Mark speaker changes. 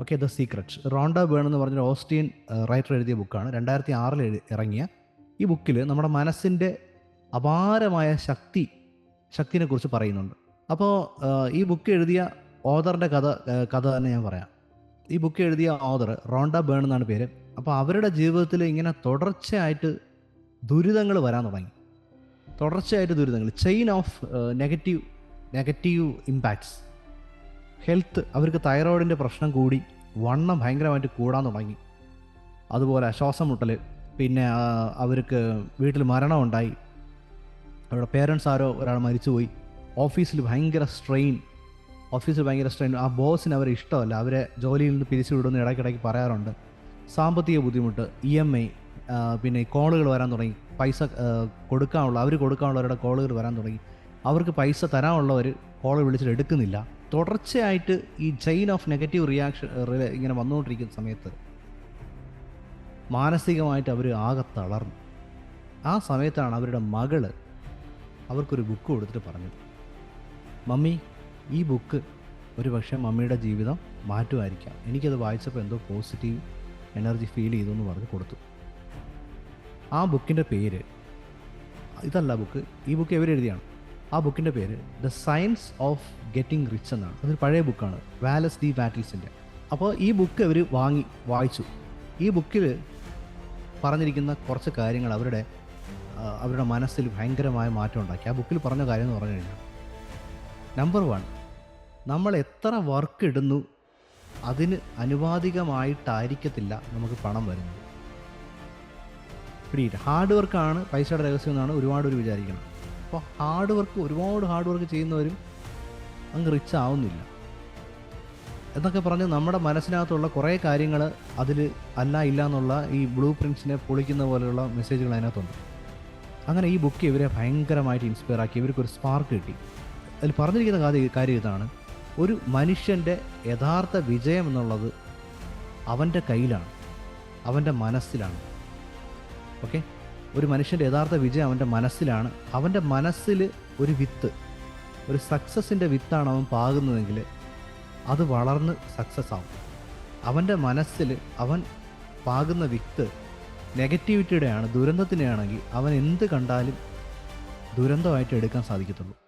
Speaker 1: Okay the secret Rhonda Byrne എന്ന് പറഞ്ഞൊരു Austrian writer എഴുതിയ ബുക്കാണ്. രണ്ടായിരത്തി ആറിൽ ഇറങ്ങിയ. ഈ ബുക്കിൽ നമ്മുടെ മനസ്സിന്റെ അപാരമായ ശക്തി ശക്തിനെ കുറിച്ച് പറയുന്നുണ്ട് അപ്പോൾ ഈ ബുക്ക് എഴുതിയ ഓദറിന്റെ കഥ കഥ തന്നെ ഞാൻ പറയാം. ഈ ബുക്ക് എഴുതിയ ഓദർ റോണ്ട ബേൺ എന്നാണ് പേര്. അപ്പോൾ അവരുടെ ജീവിതത്തിൽ ഇങ്ങനെ തുടർച്ചയായിട്ട് ദുരിതങ്ങൾ വരാൻ തുടങ്ങി. തുടർച്ചയായിട്ട് ദുരിതങ്ങൾ chain of negative negative impacts health അവർക്ക് തൈറോയിഡിന്റെ പ്രശ്നം കൂടി വണ്ണം ഭയങ്കരമായിട്ട് കൂടാൻ തുടങ്ങി. അതുപോലെ ശ്വാസം മുട്ടൽ പിന്നെ അവർക്ക് വീട്ടിൽ മരണമുണ്ടായി അവരുടെ പേരൻസ് ആരോ ഒരാൾ മരിച്ചുപോയി. ഓഫീസിൽ ഭയങ്കര സ്ട്രെയിൻ ഓഫീസിൽ ഭയങ്കര സ്ട്രെയിൻ ആ ബോസിന് അവരെ ഇഷ്ടമല്ല. അവരെ ജോലിയിൽ നിന്ന് പിരിച്ചു വിടുമെന്ന് ഇടയ്ക്കിടയ്ക്ക് പറയാറുണ്ട്. സാമ്പത്തിക ബുദ്ധിമുട്ട് ഇ എം ഐ പിന്നെ കോളുകൾ വരാൻ തുടങ്ങി. പൈസ കൊടുക്കാനുള്ള അവർ കൊടുക്കാനുള്ളവരുടെ കോളുകൾ വരാൻ തുടങ്ങി. അവർക്ക് പൈസ തരാനുള്ളവർ കോൾ വിളിച്ചിട്ട് എടുക്കുന്നില്ല. തുടർച്ചയായിട്ട് ഈ ചെയിൻ ഓഫ് നെഗറ്റീവ് റിയാക്ഷൻ ഇങ്ങനെ വന്നുകൊണ്ടിരിക്കുന്ന സമയത്ത് മാനസികമായിട്ട് അവർ ആകെ തളർന്നു. ആ സമയത്താണ് അവരുടെ മകൾ അവർക്കൊരു ബുക്ക് കൊടുത്തിട്ട് പറഞ്ഞത്. മമ്മി ഈ ബുക്ക് ഒരു പക്ഷേ മമ്മിയുടെ ജീവിതം മാറ്റുമായിരിക്കാം. എനിക്കത് വായിച്ചപ്പോൾ എന്തോ പോസിറ്റീവ് എനർജി ഫീൽ ചെയ്തു എന്ന് പറഞ്ഞ് കൊടുത്തു. ആ ബുക്കിന്റെ പേര് ഇതല്ല ബുക്ക് ഈ ബുക്ക് എവരെഴുതിയാണ് ആ ബുക്കിന്റെ പേര് the science of getting rich എന്നാണ്. അതൊരു പഴയ ബുക്കാണ്. വാലസ് ഡി ബാറ്റിൽസിന്റെ അപ്പോൾ ഈ ബുക്ക് അവർ വാങ്ങി വായിച്ചു. ഈ ബുക്കിൽ പറഞ്ഞിരിക്കുന്ന കുറച്ച് കാര്യങ്ങൾ അവരുടെ അവരുടെ മനസ്സിൽ ഭയങ്കരമായ മാറ്റം ഉണ്ടാക്കി. ആ ബുക്കിൽ പറഞ്ഞ കാര്യം എന്ന് പറഞ്ഞു കഴിഞ്ഞാൽ നമ്പർ വൺ നമ്മൾ എത്ര വർക്ക് ഇടുന്നു അതിന് അനുവാദികമായിട്ടായിരിക്കത്തില്ല നമുക്ക് പണം വരുന്നത്. പിടിയിട്ട് ഹാർഡ് വർക്കാണ് പൈസയുടെ രഹസ്യം എന്നാണ് ഒരുപാട് പേര് വിചാരിക്കണം അപ്പോൾ ഹാർഡ് വർക്ക് ഒരുപാട് ഹാർഡ് വർക്ക് ചെയ്യുന്നവരും അങ്ങ് റിച്ച് ആവുന്നില്ല. എന്നൊക്കെ പറഞ്ഞ് നമ്മുടെ മനസ്സിനകത്തുള്ള കുറേ കാര്യങ്ങൾ അതിൽ അല്ല ഇല്ല എന്നുള്ള ഈ ബ്ലൂ പ്രിൻസിനെ പൊളിക്കുന്ന പോലെയുള്ള മെസ്സേജുകൾ അതിനകത്തുണ്ട്. അങ്ങനെ ഈ ബുക്ക് ഇവരെ ഭയങ്കരമായിട്ട് ഇൻസ്പയർ ആക്കി. ഇവർക്കൊരു സ്പാർക്ക് കിട്ടി. അതിൽ പറഞ്ഞിരിക്കുന്ന കാര്യം കാര്യം ഇതാണ്. ഒരു മനുഷ്യന്റെ യഥാർത്ഥ വിജയം എന്നുള്ളത് അവന്റെ കയ്യിലാണ്. അവന്റെ മനസ്സിലാണ്. ഓക്കെ ഒരു മനുഷ്യന്റെ യഥാർത്ഥ വിജയം അവന്റെ മനസ്സിലാണ്. അവന്റെ മനസ്സിൽ ഒരു വിത്ത് ഒരു സക്സസിന്റെ വിത്താണ് അവൻ പാകുന്നതെങ്കിൽ അത് വളർന്ന് സക്സസ് ആവും. അവന്റെ മനസ്സിൽ അവൻ പാകുന്ന വിത്ത് നെഗറ്റിവിറ്റിയുടെയാണ് ദുരന്തത്തിനെയാണെങ്കിൽ അവൻ എന്ത് കണ്ടാലും ദുരന്തമായിട്ട് എടുക്കാൻ സാധിക്കത്തുള്ളൂ.